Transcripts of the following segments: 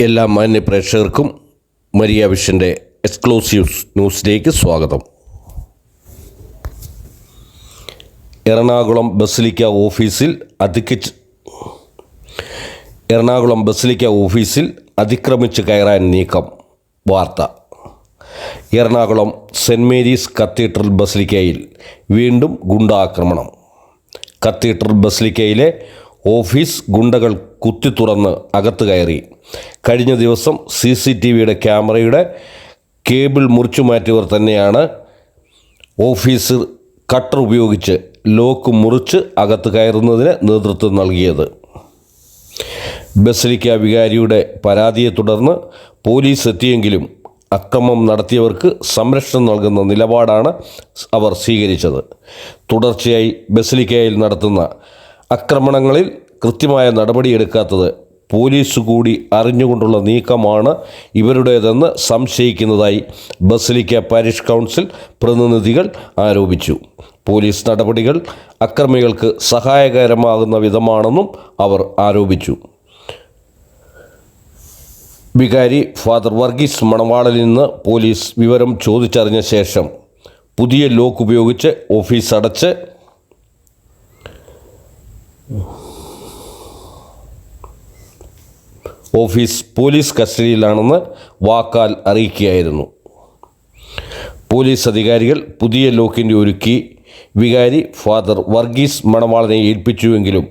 എല്ലാ മാന്യ പ്രേക്ഷകർക്കും മരിയ വിഷന്റെ എക്സ്ക്ലൂസീവ് ന്യൂസിലേക്ക് സ്വാഗതം. എറണാകുളം ബസിലിക്ക ഓഫീസിൽ അതിക്ക് എറണാകുളം ബസിലിക്ക ഓഫീസിൽ അതിക്രമിച്ച് കയറാൻ നീക്കം. വാർത്ത. എറണാകുളം സെന്റ് മേരീസ് കത്തീഡ്രൽ ബസിലിക്കയിൽ വീണ്ടും ഗുണ്ടാക്രമണം. കത്തീഡ്രൽ ബസിലിക്കയിലെ ഓഫീസ് ഗുണ്ടകൾ കുത്തി തുറന്ന് അകത്ത് കയറി. കഴിഞ്ഞ ദിവസം സി സി ടി വിയുടെ ക്യാമറയുടെ കേബിൾ മുറിച്ചു മാറ്റിയവർ തന്നെയാണ് ഓഫീസ് കട്ടർ ഉപയോഗിച്ച് ലോക്ക് മുറിച്ച് അകത്ത് കയറുന്നതിന് നേതൃത്വം നൽകിയത്. ബസലിക്ക വികാരിയുടെ പരാതിയെ തുടർന്ന് പോലീസ് എത്തിയെങ്കിലും അക്രമം നടത്തിയവർക്ക് സംരക്ഷണം നൽകുന്ന നിലപാടാണ് അവർ സ്വീകരിച്ചത്. തുടർച്ചയായി ബസലിക്കയിൽ നടത്തുന്ന ആക്രമണങ്ങളിൽ കൃത്യമായ നടപടിയെടുക്കാത്തത് പോലീസ് കൂടി അറിഞ്ഞുകൊണ്ടുള്ള നീക്കമാണ് ഇവരുടേതെന്ന് സംശയിക്കുന്നതായി ബസലിക്ക പാരിഷ് കൗൺസിൽ പ്രതിനിധികൾ ആരോപിച്ചു. പോലീസ് നടപടികൾ അക്രമികൾക്ക് സഹായകരമാകുന്ന വിധമാണെന്നും അവർ ആരോപിച്ചു. വികാരി ഫാദർ വർഗീസ് മണവാളിൽ നിന്ന് പോലീസ് വിവരം ചോദിച്ചറിഞ്ഞ ശേഷം പുതിയ ലോക്ക് ഉപയോഗിച്ച് ഓഫീസ് അടച്ച് ഓഫീസ് പോലീസ് കസ്റ്റഡിയിലാണെന്ന് വാക്കാൽ അറിയിക്കുകയായിരുന്നു. പോലീസ് അധികാരികൾ പുതിയ ലോക്കിന്റെ ഒരുക്കി വികാരി ഫാദർ വർഗീസ് മണവാളനെ ഏൽപ്പിച്ചുവെങ്കിലും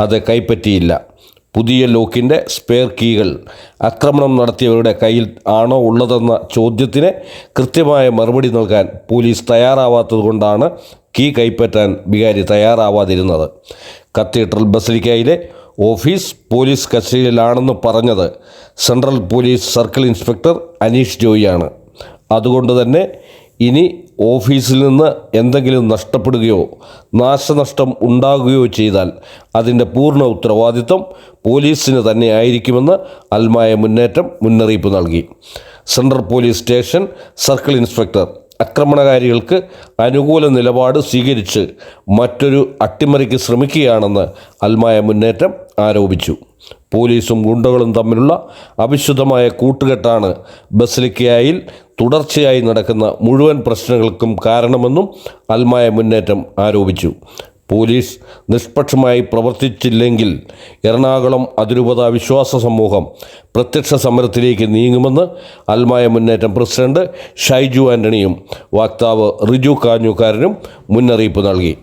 അത് കൈപ്പറ്റിയില്ല. പുതിയ ലോക്കിന്റെ സ്പെയർ കീകൾ ആക്രമണം നടത്തിയവരുടെ കയ്യിൽ ആണോ ഉള്ളതെന്ന ചോദ്യത്തിന് കൃത്യമായ മറുപടി നൽകാൻ പോലീസ് തയ്യാറാവാത്തതുകൊണ്ടാണ് കീ കൈപ്പറ്റാൻ വികാരി തയ്യാറാവാതിരുന്നത്. കത്തീഡ്രൽ ബസലിക്കയിലെ ഓഫീസ് പോലീസ് കസ്റ്റഡിയിലാണെന്ന് പറഞ്ഞത് central police circle inspector Aneesh ജോയിയാണ്. അതുകൊണ്ട് തന്നെ ഇനി ഓഫീസിൽ നിന്ന് എന്തെങ്കിലും നഷ്ടപ്പെടുകയോ നാശനഷ്ടം ഉണ്ടാകുകയോ ചെയ്താൽ അതിന്റെ പൂർണ ഉത്തരവാദിത്വം പോലീസിന് തന്നെ ആയിരിക്കുമെന്ന് അൽമായ മുന്നേറ്റം മുന്നറിയിപ്പ് നൽകി. Central police station circle inspector ആക്രമണകാരികൾക്ക് അനുകൂല നിലപാട് സ്വീകരിച്ച് മറ്റൊരു അട്ടിമറിക്ക് ശ്രമിക്കുകയാണെന്ന് അൽമായ മുന്നേറ്റം ആരോപിച്ചു. പോലീസും ഗുണ്ടകളും തമ്മിലുള്ള അവിശുദ്ധമായ കൂട്ടുകെട്ടാണ് ബസലിക്കയായിൽ തുടർച്ചയായി നടക്കുന്ന മുഴുവൻ പ്രശ്നങ്ങൾക്കും കാരണമെന്നും അൽമായ മുന്നേറ്റം ആരോപിച്ചു. പോലീസ് നിഷ്പക്ഷമായി പ്രവർത്തിച്ചില്ലെങ്കിൽ എറണാകുളം അതിരൂപത വിശ്വാസ സമൂഹം പ്രത്യക്ഷ സമരത്തിലേക്ക് നീങ്ങുമെന്ന് അൽമായ മുന്നേറ്റം പ്രസിഡന്റ് ഷൈജു ആന്റണിയും വക്താവ് റിജു കാഞ്ഞുകാരനും മുന്നറിയിപ്പ് നൽകി.